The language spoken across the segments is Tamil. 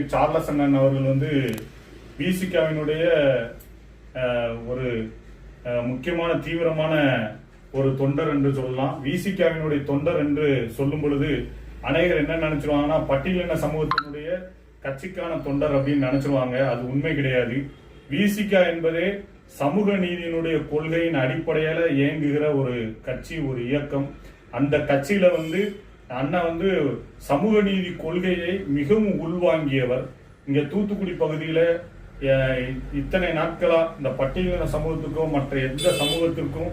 சார்லஸ் அண்ணன் அவர்கள் வந்து விசிகாவினுடைய ஒரு முக்கியமான தீவிரமான ஒரு தொண்டர் என்று சொல்லலாம். விசிகாவினுடைய தொண்டர் என்று சொல்லும் பொழுது அநேகர் என்ன நினைச்சிருவாங்கன்னா பட்டியலின சமூகத்தினுடைய கட்சிக்கான தொண்டர் அப்படின்னு நினைச்சிருவாங்க. அது உண்மை கிடையாது. விசிகா என்பதே சமூக நீதியினுடைய கொள்கையின் அடிப்படையில இயங்குகிற ஒரு கட்சி ஒரு இயக்கம். அந்த கட்சியில வந்து அண்ணா வந்து சமூக நீதி கொள்கையை மிகவும் உள்வாங்கியவர். இங்க தூத்துக்குடி பகுதியில இத்தனை நாட்களா இந்த பட்டியலின சமூகத்துக்கும் மற்ற எந்த சமூகத்திற்கும்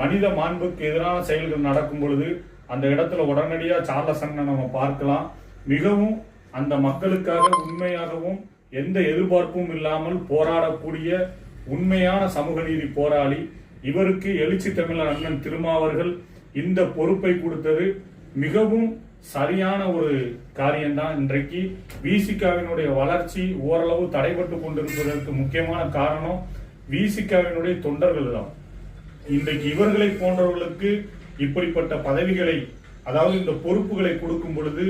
மனித மாண்புக்கு எதிரான செயல்கள் நடக்கும் பொழுது அந்த இடத்துல உடனடியா சார்லஸ் நம்ம பார்க்கலாம். மிகவும் அந்த மக்களுக்காக உண்மையாகவும் எந்த எதிர்பார்ப்பும் இல்லாமல் போராடக்கூடிய உண்மையான சமூக நீதி போராளி. இவருக்கு எழுச்சி தமிழர் அண்ணன் திருமாவர்கள் இந்த பொறுப்பை கொடுத்தது. மிகவும் சரியான ஒரு காரியம்தான். இன்றைக்கு விசிகாவினுடைய வளர்ச்சி ஓரளவு தடைபட்டு கொண்டிருப்பதற்கு முக்கியமான காரணம் விசிகாவினுடைய தொண்டர்கள் தான் இன்றைக்கு இவர்களை போன்றவர்களுக்கு இப்படிப்பட்ட பதவிகளை அதாவது இந்த பொறுப்புகளை கொடுக்கும் பொழுது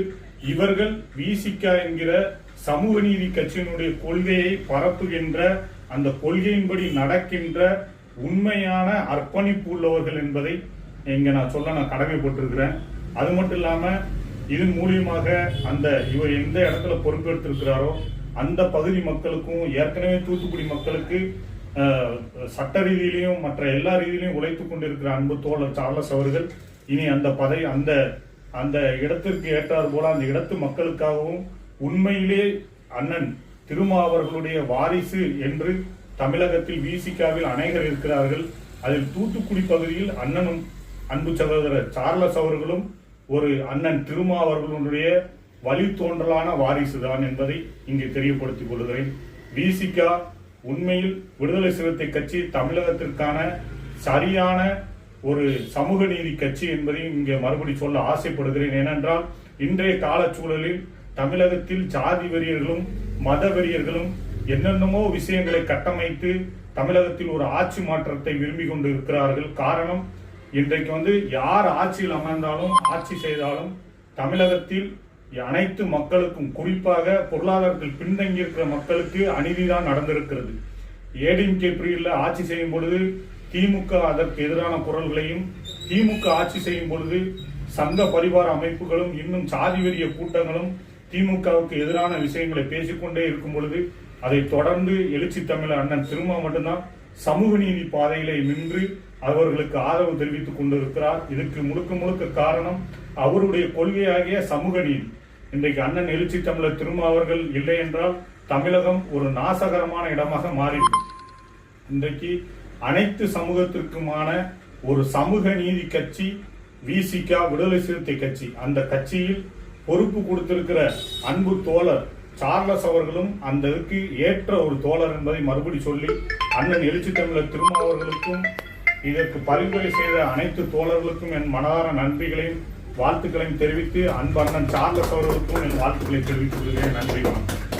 இவர்கள் விசிகா என்கிற சமூக நீதி கட்சியினுடைய கொள்கையை பரப்புகின்ற அந்த கொள்கையின்படி நடக்கின்ற உண்மையான அர்ப்பணிப்பு உள்ளவர்கள் என்பதை இங்க நான் சொல்ல நான் கடமைப்பட்டிருக்கிறேன். அது மட்டும் இல்லாம இதன் மூலியமாக அந்த இவர் எந்த இடத்துல பொறுப்பெடுத்திருக்கிறாரோ அந்த பகுதி மக்களுக்கும் ஏற்கனவே தூத்துக்குடி மக்களுக்கு சட்ட ரீதியிலையும் மற்ற எல்லா ரீதியிலையும் உழைத்து கொண்டிருக்கிற அன்பு தோழர் சார்லஸ் அவர்கள் இனி அந்த பதவி அந்த அந்த இடத்திற்கு ஏற்றார் போல அந்த இடத்து மக்களுக்காகவும் உண்மையிலே அண்ணன் திருமா அவர்களுடைய வாரிசு என்று தமிழகத்தில் விசிகாவில் அநேகர் இருக்கிறார்கள். அதில் தூத்துக்குடி பகுதியில் அண்ணனும் அன்பு சகோதரர் சார்லஸ் அவர்களும் ஒரு அண்ணன் திருமா அவர்களுடைய வழித்தோன்றலான வாரிசு தான் என்பதை இங்கு தெரியப்படுத்திக் கொள்கிறேன். விசிகா உண்மையில் விடுதலை சிறுத்தை கட்சி தமிழகத்திற்கான சரியான ஒரு சமூக நீதி கட்சி என்பதையும் இங்கே மறுபடி சொல்ல ஆசைப்படுகிறேன். ஏனென்றால் இன்றைய காலச்சூழலில் தமிழகத்தில் ஜாதி வெறியர்களும் மத வெறியர்களும் என்னென்னமோ விஷயங்களை கட்டமைத்து தமிழகத்தில் ஒரு ஆட்சி மாற்றத்தை விரும்பி கொண்டு இருக்கிறார்கள் காரணம் இன்றைக்கு வந்து யார் ஆட்சியில் அமர்ந்தாலும் ஆட்சி செய்தாலும் தமிழகத்தில் அனைத்து மக்களுக்கும் குறிப்பாக பொருளாதாரத்தில் பின்தங்கி இருக்கிற மக்களுக்கு அநீதிதான் நடந்திருக்கிறது. ஏடிஎம்கே பிரிவில் ஆட்சி செய்யும் பொழுது திமுக அதற்கு எதிரான குரல்களையும் திமுக ஆட்சி செய்யும் பொழுது சங்க பரிவார அமைப்புகளும் இன்னும் சாதி வெறிய கூட்டங்களும் திமுகவுக்கு எதிரான விஷயங்களை பேசிக்கொண்டே இருக்கும் பொழுது அதை தொடர்ந்து எழுச்சி தமிழ் அண்ணன் திருமா மட்டும்தான் சமூக நீதி பாதையிலே நின்று அவர்களுக்கு ஆதரவு தெரிவித்துக் கொண்டிருக்கிறார். இதுக்கு முழுக்க முழுக்க காரணம் அவருடைய கொள்கையாகிய சமூக நீதி. இன்றைக்கு அண்ணன் எழுச்சி தமிழர் திருமா அவர்கள் இல்லை என்றால் தமிழகம் ஒரு நாசகரமான இடமாக மாறிவிடும். இன்றைக்கு அனைத்து சமூகத்திற்குமான ஒரு சமூக நீதி கட்சி விசிகா விடுதலை சிறுத்தை கட்சி. அந்த கட்சியில் பொறுப்பு கொடுத்திருக்கிற அன்பு தோழர் சார்லஸ் அவர்களும் அந்த ஏற்ற ஒரு தோழர் என்பதை மறுபடி சொல்லி அண்ணன் எழுச்சி தமிழர் திருமாவர்களுக்கும் இதற்கு பரிந்துரை செய்த அனைத்து தோழர்களுக்கும் என் மனதார நன்றிகளையும் வாழ்த்துக்களையும் தெரிவித்து அன்பண்ணன் சார்லஸ் அவர்களுக்கும் என் வாழ்த்துக்களை தெரிவித்துக் கொள்கிறேன். நன்றி வணக்கம்.